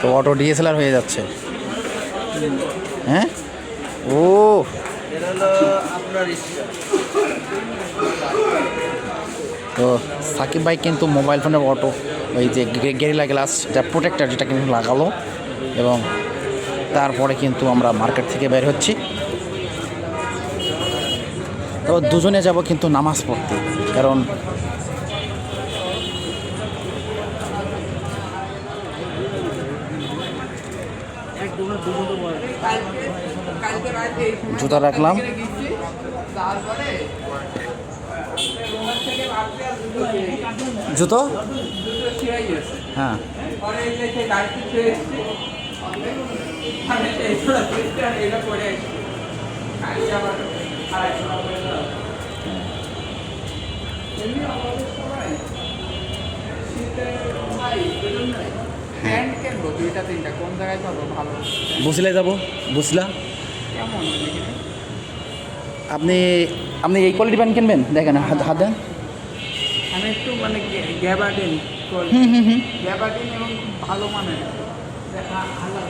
তো auto DSLR হয়ে যাচ্ছে। হ্যাঁ? ও। তো সাকিব ভাই কিন্তু মোবাইল ফোনের অটো ওই যে গেরিলা গ্লাস এটা প্রোটেক্টার যেটা কিন্তু লাগালো এবং তারপরে কিন্তু আমরা মার্কেট থেকে বের হচ্ছি। তো দুজনে যাব কিন্তু নামাজ পড়তে, কারণ জুতা রাখলাম। জুতো? হ্যাঁ। প্যান্ট দুটো দুইটা তিনটা কোন জায়গায় পাবো? ভালো। বুঝলে যাব? বুঝলা? কেমন আপনি আপনি এই কোয়ালিটি প্যান্ট কিনবেন? দেখেন হাত হাত দেন। আমি একটু মানে গ্যাবার্ডিন হুম হুম হুম। গ্যাবার্ডিন এবং ভালো মানের। দেখা আল্লাহ